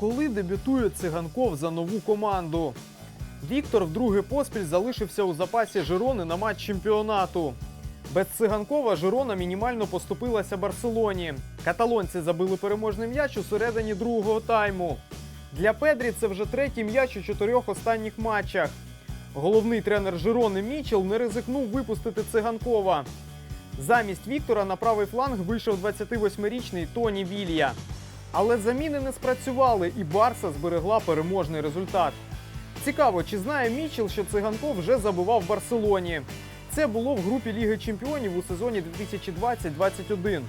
коли дебютує циганков за нову команду? Віктор вдруге поспіль залишився у запасі Жирони на матч чемпіонату. Без циганкова Жирона мінімально поступилася Барселоні. Каталонці забили переможний м'яч у середині другого тайму. Для Педрі це вже третій м'яч у чотирьох останніх матчах. Головний тренер Жирони Мічел не ризикнув випустити циганкова. Замість Віктора на правий фланг вийшов 28-річний Тоні Вілья. Але заміни не спрацювали, і Барса зберегла переможний результат. Цікаво, чи знає Мічел, що циганков вже забивав в Барселоні. Це було в групі Ліги Чемпіонів у сезоні 2020-21.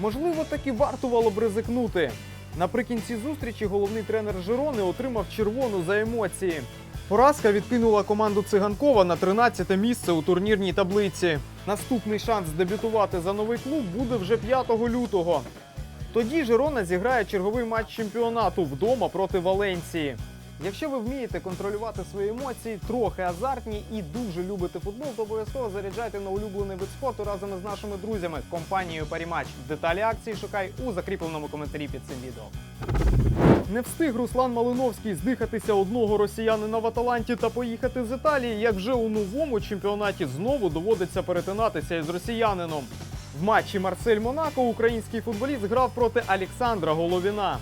Можливо, таки вартувало б ризикнути. Наприкінці зустрічі головний тренер Жирони отримав червону за емоції. Поразка відкинула команду циганкова на 13 місце у турнірній таблиці. Наступний шанс дебютувати за новий клуб буде вже 5 лютого. Тоді Жирона зіграє черговий матч чемпіонату вдома проти Валенції. Якщо ви вмієте контролювати свої емоції, трохи азартні і дуже любите футбол, то обов'язково заряджайте на улюблений вид спорту разом із нашими друзями компанією Парімач. Деталі акції шукай у закріпленому коментарі під цим відео. Не встиг Руслан Малиновський здихатися одного росіянина в Аталанті та поїхати з Італії, як вже у новому чемпіонаті знову доводиться перетинатися із росіянином. В матчі Марсель Монако український футболіст грав проти Олександра Головіна.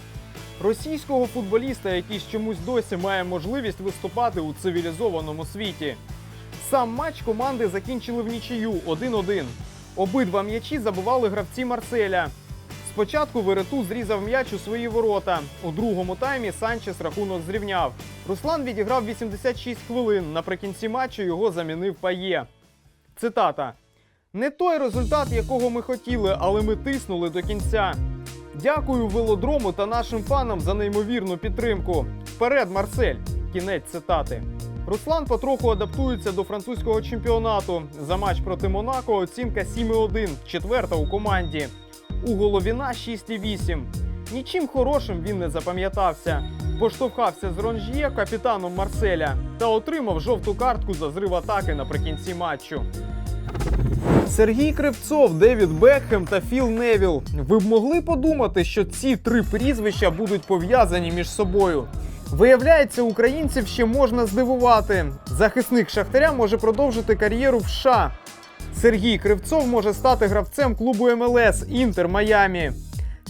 Російського футболіста, який чомусь досі має можливість виступати у цивілізованому світі. Сам матч команди закінчили в нічию 1-1. Обидва м'ячі забивали гравці Марселя. Спочатку Верету зрізав м'яч у свої ворота. У другому таймі Санчес рахунок зрівняв. Руслан відіграв 86 хвилин. Наприкінці матчу його замінив Пає. Цитата: Не той результат, якого ми хотіли, але ми тиснули до кінця. Дякую велодрому та нашим фанам за неймовірну підтримку. Вперед, Марсель! Кінець цитати. Руслан потроху адаптується до французького чемпіонату. За матч проти Монако оцінка 7,1, четверта у команді. У Головіна 6,8. Нічим хорошим він не запам'ятався. Поштовхався з Ронж'є капітаном Марселя та отримав жовту картку за зрив атаки наприкінці матчу. Сергій Кривцов, Девід Бекхем та Філ Невіл. Ви б могли подумати, що ці три прізвища будуть пов'язані між собою. Виявляється, українців ще можна здивувати. Захисник Шахтаря може продовжити кар'єру в США. Сергій Кривцов може стати гравцем клубу МЛС Інтер Майамі.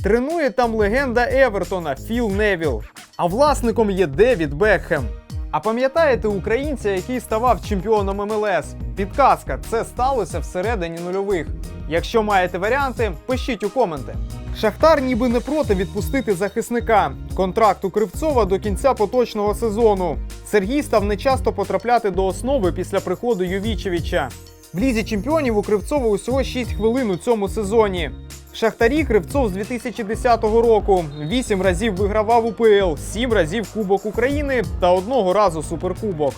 Тренує там легенда Евертона Філ Невіл. А власником є Девід Бекхем. А пам'ятаєте українця, який ставав чемпіоном МЛС? Підказка, це сталося всередині нульових. Якщо маєте варіанти, пишіть у коменти. Шахтар ніби не проти відпустити захисника. Контракт у Кривцова до кінця поточного сезону. Сергій став нечасто потрапляти до основи після приходу Ювічевича. В лізі чемпіонів у Кривцова усього 6 хвилин у цьому сезоні. Шахтарі Кривцов з 2010 року 8 разів вигравав УПЛ, 7 разів Кубок України та одного разу Суперкубок.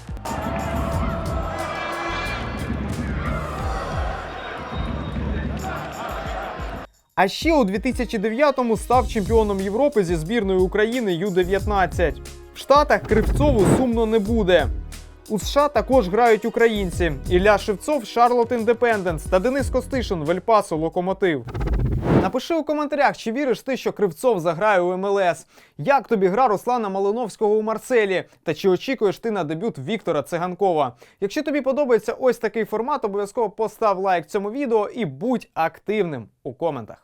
А ще у 2009-му став чемпіоном Європи зі збірною України Ю-19. В Штатах Кривцову сумно не буде. У США також грають українці: Ілля Шевцов, Шарлот Індепенденс та Денис Костишин в Ельпасо Локомотив. Напиши у коментарях, чи віриш ти, що Кривцов заграє у МЛС. Як тобі гра Руслана Малиновського у Марселі? Та чи очікуєш ти на дебют Віктора Циганкова? Якщо тобі подобається ось такий формат, обов'язково постав лайк цьому відео і будь активним у коментах.